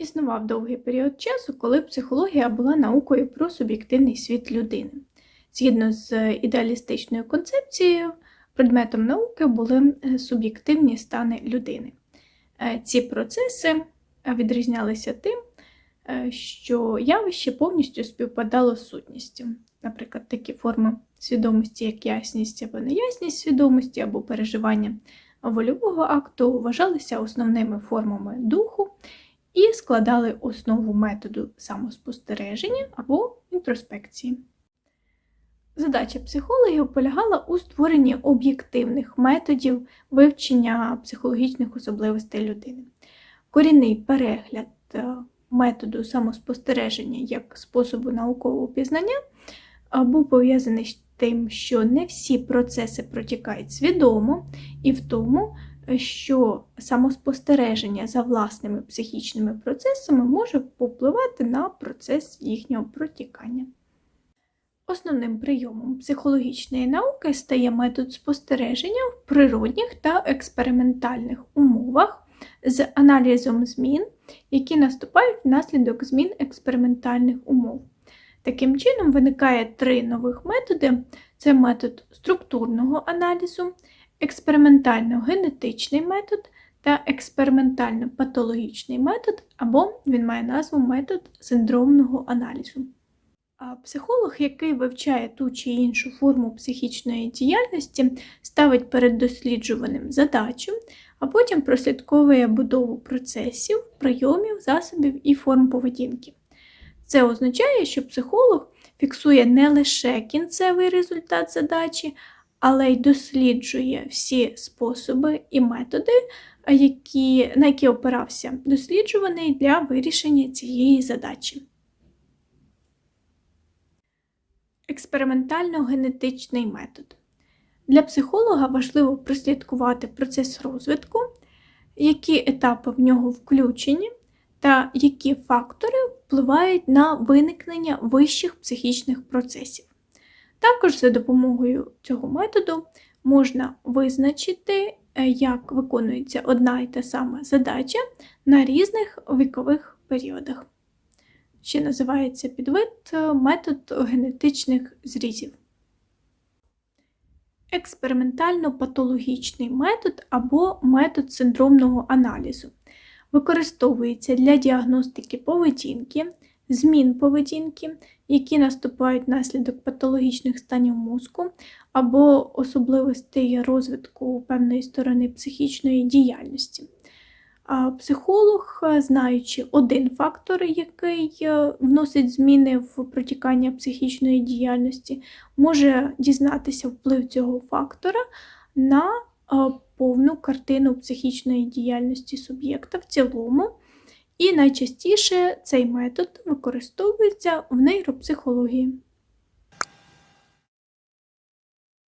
Існував довгий період часу, коли психологія була наукою про суб'єктивний світ людини. Згідно з ідеалістичною концепцією, предметом науки були е, суб'єктивні стани людини. Е, Ці процеси е, відрізнялися тим, е, що явище повністю співпадало з сутністю. Наприклад, такі форми свідомості, як ясність або неясність свідомості, або переживання вольового акту, вважалися основними формами духу і складали основу методу самоспостереження або інтроспекції. Задача психологів полягала у створенні об'єктивних методів вивчення психологічних особливостей людини. Корінний перегляд е, методу самоспостереження як способу наукового пізнання е, був пов'язаний з тим, що не всі процеси протікають свідомо, і в тому, що самоспостереження за власними психічними процесами може повпливати на процес їхнього протікання. Основним прийомом психологічної науки стає метод спостереження в природних та експериментальних умовах з аналізом змін, які наступають внаслідок змін експериментальних умов. Таким чином, виникає три нових методи: це метод структурного аналізу, експериментально-генетичний метод та експериментально-патологічний метод, або він має назву метод синдромного аналізу. А Психолог, який вивчає ту чи іншу форму психічної діяльності, ставить перед досліджуваним задачу, а потім прослідковує будову процесів, прийомів, засобів і форм поведінки. Це означає, що психолог фіксує не лише кінцевий результат задачі, але й досліджує всі способи і методи, які, на які опирався досліджуваний для вирішення цієї задачі. Експериментально-генетичний метод. Для психолога важливо прослідкувати процес розвитку, які етапи в нього включені, та які фактори впливають на виникнення вищих психічних процесів. Також за допомогою цього методу можна визначити, е, як виконується одна і та сама задача на різних вікових періодах. Ще називається підвид е, метод генетичних зрізів. Експериментально-патологічний метод або метод синдромного аналізу використовується для діагностики поведінки, змін поведінки, які наступають внаслідок патологічних станів мозку або особливостей розвитку певної сторони психічної діяльності. Психолог, знаючи один фактор, який е, вносить зміни в протікання психічної діяльності, може дізнатися вплив цього фактора на е, повну картину психічної діяльності суб'єкта в цілому. І найчастіше цей метод використовується в нейропсихології.